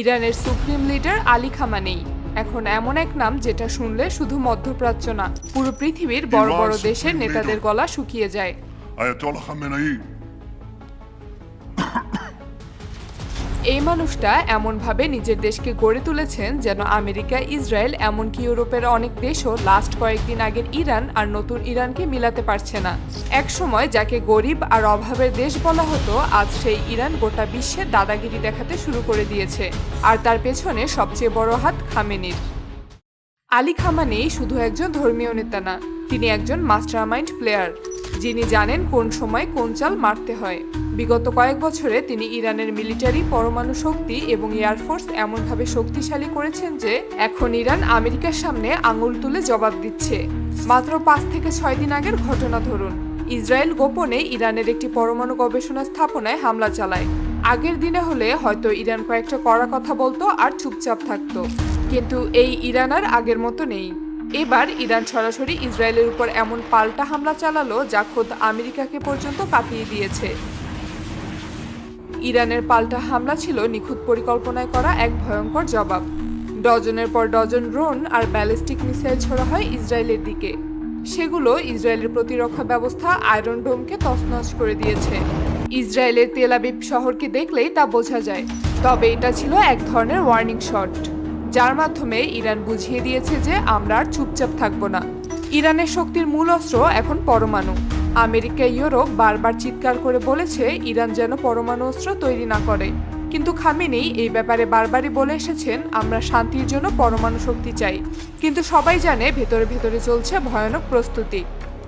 ইরানের supreme leader Ali খামানেই এখন এমন এক নাম যেটা শুনলে শুধু মধ্যপ্রাচ্য না পুরো পৃথিবীর বড় বড় দেশের নেতাদের গলা শুকিয়ে যায়। এই মানুষটা এমনভাবে নিজের দেশকে গড়ে তুলেছেন যেন আমেরিকা, ইসরায়েল, এমনকি ইউরোপের অনেক দেশও লাস্ট কয়েকদিন আগের ইরান আর নতুন ইরানকে মিলাতে পারছে না। এক সময় যাকে গরিব আর অভাবের দেশ বলা হতো, আজ সেই ইরান গোটা বিশ্বে দাদাগিরি দেখাতে শুরু করে দিয়েছে। আর তার পেছনে সবচেয়ে বড় হাত খামেনির। আলী খামানেই শুধু একজন ধর্মীয় নেতা না, তিনি একজন মাস্টারমাইন্ড প্লেয়ার যিনি জানেন কোন সময় কোন চাল মারতে হয়। বিগত কয়েক বছরে তিনি ইরানের মিলিটারি পরমাণু শক্তি এবং এয়ারফোর্স এমনভাবে শক্তিশালী করেছেন যে এখন ইরান আমেরিকার সামনে আঙুল তুলে জবাব দিচ্ছে। মাত্র পাঁচ থেকে ছয় দিন আগের ঘটনা ধরুন। ইসরায়েল গোপনে ইরানের একটি পরমাণু গবেষণা স্থাপনায় হামলা চালায়। আগের দিনে হলে হয়তো ইরান কয়েকটা কড়া কথা বলতো আর চুপচাপ থাকতো। কিন্তু এই ইরান আর আগের মতো নেই। এবার ইরান সরাসরি ইসরায়েলের উপর এমন পাল্টা হামলা চালালো যা খোদ আমেরিকাকে পর্যন্ত কাঁপিয়ে দিয়েছে। ইরানের পাল্টা হামলা ছিল নিখুঁত পরিকল্পনায় করা এক ভয়ঙ্কর জবাব। ডজনের পর ডজন ড্রোন আর ব্যালিস্টিক মিসাইল ছোড়া হয় ইসরায়েলের দিকে। সেগুলো ইসরায়েলের প্রতিরক্ষা ব্যবস্থা আয়রন ডোমকে তছনছ করে দিয়েছে। ইসরায়েলের তেলাবিব শহরকে দেখলেই তা বোঝা যায়, তবে এটা ছিল এক ধরনের ওয়ার্নিং শট। যার মাধ্যমে ইরান বুঝিয়ে দিয়েছে যে আমরা আর চুপচাপ থাকব না। ইরানের শক্তির মূল অস্ত্র এখন পরমাণু। আমেরিকা, ইউরোপ বারবার চিৎকার করে বলেছে ইরান যেন পরমাণু অস্ত্র তৈরি না করে। কিন্তু খামেনেই এই ব্যাপারে বারবারই বলে এসেছেন, আমরা শান্তির জন্য পরমাণু শক্তি চাই। কিন্তু সবাই জানে ভেতরে ভেতরে চলছে ভয়ানক প্রস্তুতি।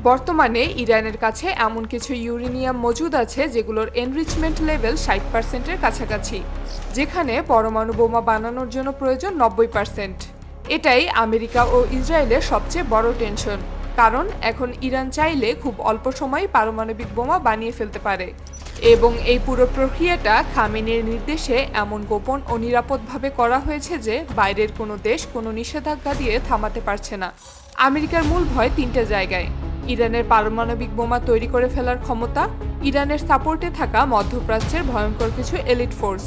বর্তমানে ইরানের কাছে এমন কিছু ইউরেনিয়াম মজুদ আছে যেগুলোর এনরিচমেন্ট লেভেল ষাট পার্সেন্টের কাছাকাছি, যেখানে পরমাণু বোমা বানানোর জন্য প্রয়োজন নব্বই পার্সেন্ট এটাই আমেরিকা ও ইসরায়েলের সবচেয়ে বড় টেনশন কারণ এখন ইরান চাইলে খুব অল্প সময়ে পারমাণবিক বোমা বানিয়ে ফেলতে পারে। এবং এই পুরো প্রক্রিয়াটা খামেনের নির্দেশে এমন গোপন ও নিরাপদভাবে করা হয়েছে যে বাইরের কোনো দেশ কোনো নিষেধাজ্ঞা দিয়ে থামাতে পারছে না। আমেরিকার মূল ভয় তিনটে জায়গায়। ইরানের পারমাণবিক বোমা তৈরি করে ফেলার ক্ষমতা ইরানের সাপোর্টে থাকা মধ্যপ্রাচ্যের ভয়ঙ্কর কিছু এলিট ফোর্স,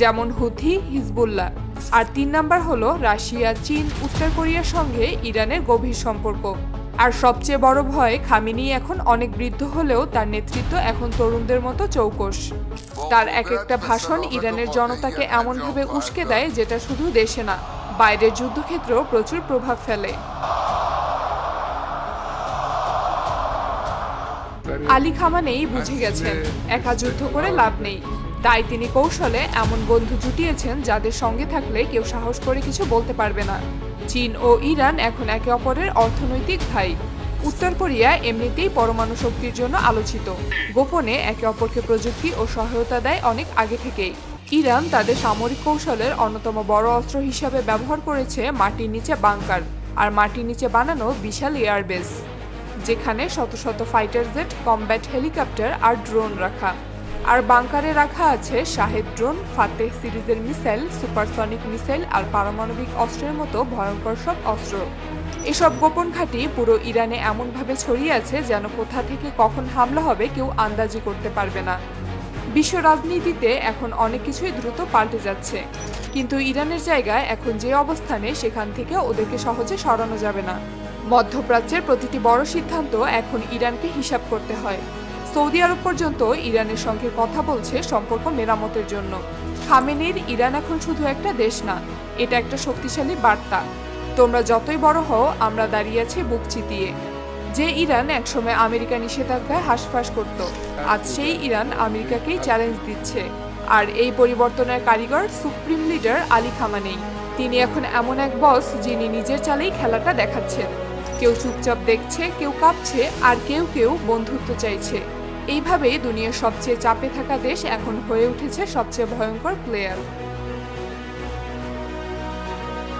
যেমন হুথি, হিজবুল্লাহ। আর তিন নাম্বার হলো রাশিয়া, চীন, উত্তর কোরিয়ার সঙ্গে ইরানের গভীর সম্পর্ক। আর সবচেয়ে বড় ভয়, খামিনি এখন অনেক বৃদ্ধ হলেও তার নেতৃত্ব এখন তরুণদের মতো চৌকস তার এক একটা ভাষণ ইরানের জনতাকে এমনভাবে উস্কে দেয় যেটা শুধু দেশে না, বাইরের যুদ্ধক্ষেত্রেও প্রচুর প্রভাব ফেলে। আলী খামানেই বুঝে গেছেন একা যুদ্ধ করে লাভ নেই। তাই তিনি কৌশলে এমন বন্ধু জুটিয়েছেন যাদের সঙ্গে থাকলে কেউ সাহস করে কিছু বলতে পারবে না। চীন ও ইরান এখন একে অপরের অর্থনৈতিক ভাই। উত্তর কোরিয়া এমনিতেই পরমাণু শক্তির জন্য আলোচিত। গোপনে একে অপরকে প্রযুক্তি ও সহায়তা দেয় অনেক আগে থেকেই। ইরান তাদের সামরিক কৌশলের অন্যতম বড় অস্ত্র হিসাবে ব্যবহার করেছে মাটির নিচে বাংকার আর মাটির নিচে বানানো বিশাল এয়ারবেস। যেখানে শত শত ফাইটার জেট কমব্যাট হেলিকপ্টার আর ড্রোন রাখা। আর বাংকারে রাখা আছে শাহেদ ড্রোন ফাতেহ সিরিজের মিসাইল সুপারসনিক মিসাইল আর পারমাণবিক অস্ত্রের মতো ভয়ঙ্কর সব অস্ত্র। এসব গোপন ঘাঁটি পুরো ইরানে এমনভাবে ছড়িয়ে আছে যেন কোথা থেকে কখন হামলা হবে কেউ আন্দাজি করতে পারবে না। বিশ্ব রাজনীতিতে এখন অনেক কিছুই দ্রুত পাল্টে যাচ্ছে। কিন্তু ইরানের জায়গায় এখন যে অবস্থানে সেখান থেকে ওদেরকে সহজে সরানো যাবে না। মধ্যপ্রাচ্যের প্রতিটি বড় সিদ্ধান্ত এখন ইরানকে হিসাব করতে হয়। সৌদি আরব পর্যন্ত ইরানের সঙ্গে কথা বলছে সম্পর্ক মেরামতের জন্য। খামেনির ইরান এখন শুধু একটা দেশ না, এটা একটা শক্তিশালী বার্তা। তোমরা যতই বড় হও, আমরা দাঁড়িয়ে আছি বুক চিতিয়ে। যে ইরান একসময় আমেরিকা নিষেধাজ্ঞায় হাসফাস করত, আজ সেই ইরান আমেরিকাকেই চ্যালেঞ্জ দিচ্ছে। আর এই পরিবর্তনের কারিগর সুপ্রিম লিডার আলী খামানেই তিনি এখন এমন এক বস যিনি নিজের চালেই খেলাটা দেখাচ্ছেন। কেউ চুপচাপ দেখছে, কেউ কাঁপছে, আর কেউ কেউ বন্ধুত্ব চাইছে। এইভাবেই দুনিয়ার সবচেয়ে চাপে থাকা দেশ এখন হয়ে উঠেছে সবচেয়ে ভয়ঙ্কর প্লেয়ার